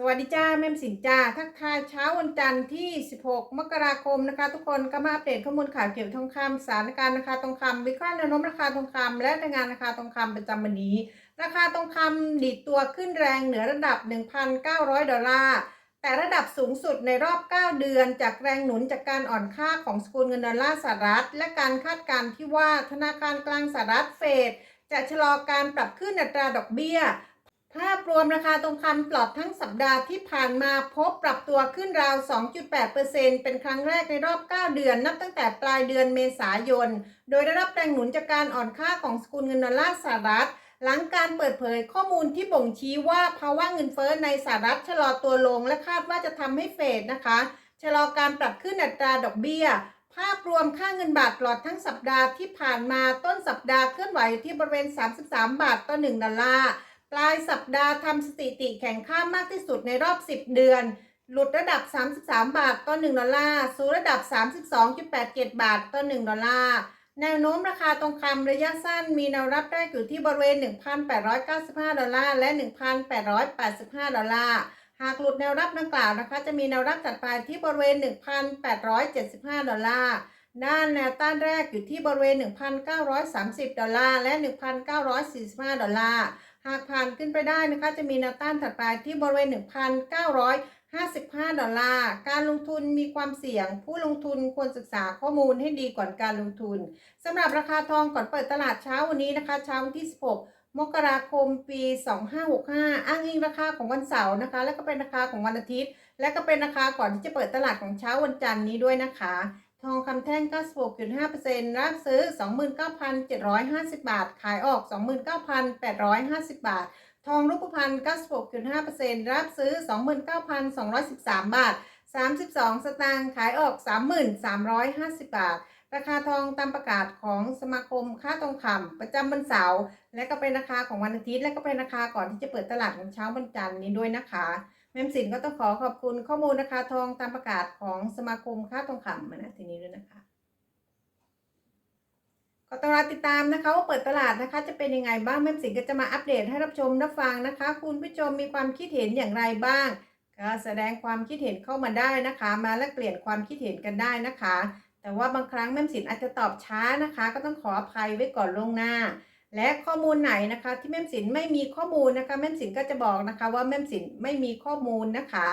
สวัสดีจ้าแม่มสินจ้าทักทายเช้าวันจันทร์ที่ 16 มกราคมนะคะ ทุกคนก็มาอัปเดตข้อมูลข่าวเกี่ยวกับทองคำสถานการณ์ราคาทองคำวิเคราะห์แนวโน้มราคาทองคำและรายงานราคาทองคำประจำวันนี้ ราคาทองคำดีดตัวขึ้นแรงเหนือระดับ 1,900 ดอลลาร์แต่ระดับสูงสุดในรอบ 9 เดือน จากแรงหนุนจากการอ่อนค่าของสกุลเงินดอลลาร์สหรัฐ และการคาดการณ์ที่ว่าธนาคารกลางสหรัฐเฟดจะชะลอการปรับขึ้นอัตราดอกเบี้ย ภาพรวมราคาทองคำปลอดทั้งสัปดาห์ที่ผ่านมาพบปรับตัวขึ้นราว 2.8%เป็นครั้งแรกในรอบ 9 เดือน นับตั้งแต่ปลายเดือนเมษายน โดยได้รับแรงหนุนจากการอ่อนค่าของสกุลเงินดอลลาร์สหรัฐ หลังการเปิดเผยข้อมูลที่บ่งชี้ว่าภาวะเงินเฟ้อในสหรัฐชะลอตัวลงและคาดว่าจะทำให้เฟดนะคะชะลอการปรับขึ้นอัตราดอกเบี้ยภาพรวมค่าเงินบาทตลอดทั้งสัปดาห์ที่ผ่านมาต้นสัปดาห์เคลื่อนไหวอยู่ที่บริเวณ 33 บาทต่อ 1 ดอลลาร์ ปลายสัปดาห์ทำสถิติแข่งข้ามมากที่สุดในรอบ 10 เดือน หลุดระดับ 33 บาทต่อ 1 ดอลลาร์ สู่ระดับ 32.87 บาทต่อ 1 ดอลลาร์ แนวโน้มราคาทองคำระยะสั้นมีแนวรับได้อยู่ที่บริเวณ 1,895 ดอลลาร์ และ 1,885 ดอลลาร์ หากหลุดแนวรับดังกล่าวนะคะ จะมีแนวรับจัดไปที่บริเวณ 1,875 ดอลลาร์ด้านแนวต้านแรกอยู่ที่บริเวณ 1,930 ดอลลาร์ และ 1,945 ดอลลาร์ หากผ่านขึ้นไปได้นะคะ จะมีแนวต้านถัดไปที่บริเวณ 1,955 ดอลลาร์ การลงทุนมีความเสี่ยง ผู้ลงทุนควรศึกษาข้อมูลให้ดีก่อนการลงทุนสำหรับราคาทองก่อนเปิดตลาดเช้าวันนี้นะคะ เช้าวันที่ 16มกราคมปี 2565 อ้างอิงราคาของวันเสาร์นะคะ แล้วก็เป็นราคาของวันอาทิตย์ และก็เป็นราคาก่อนที่จะเปิดตลาดของเช้าวันจันทร์นี้ด้วยนะคะ ทองคำแท่ง 96.5%รับซื้อ 29,750 บาท ขายออก 29,850 บาท ทองรูปพรรณ96.5%รับซื้อ 29,213 บาท 32 สตางค์ขายออก 3,350 บาท ราคาทองตามประกาศของสมาคมค่าทองคำประจำวันเสาร์และก็เป็นราคาของวันอาทิตย์ และก็เป็นราคาก่อนที่จะเปิดตลาดของเช้าวันจันทร์นี้ด้วยนะคะ แม่มสินก็ต้องขอขอบคุณข้อมูลราคาทองตามประกาศของสมาคมค่าทองคำมาณที่นี้ด้วยนะคะ ก็ต้องรอติดตามนะคะว่าเปิดตลาดนะคะ จะเป็นยังไงบ้างแม่สินก็จะมาอัปเดตให้รับชมรับฟังนะคะ คุณผู้ชมมีความคิดเห็นอย่างไรบ้างก็แสดงความคิดเห็นเข้ามาได้นะคะ มาแลกเปลี่ยนความคิดเห็นกันได้นะคะ แต่ว่าบางครั้งแม่สินอาจจะตอบช้านะคะ ก็ต้องขออภัยไว้ก่อนล่วงหน้า และข้อมูลไหนนะคะที่แม่มสินไม่มีข้อมูลนะคะแม่มสินก็จะบอกนะคะว่าแม่มสินไม่มีข้อมูลนะคะ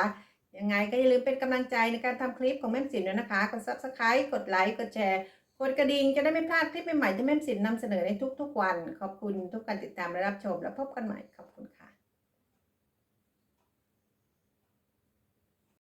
ยังไงก็อย่าลืมเป็นกำลังใจในการทำคลิปของแม่มสินด้วยนะคะกดซับสไครต์กดไลค์กดแชร์กดกระดิ่งจะได้ไม่พลาดคลิปใหม่ๆที่แม่มสินนำเสนอในทุกๆวัน ขอบคุณทุกการติดตามและรับชม แล้วพบกันใหม่ขอบคุณค่ะ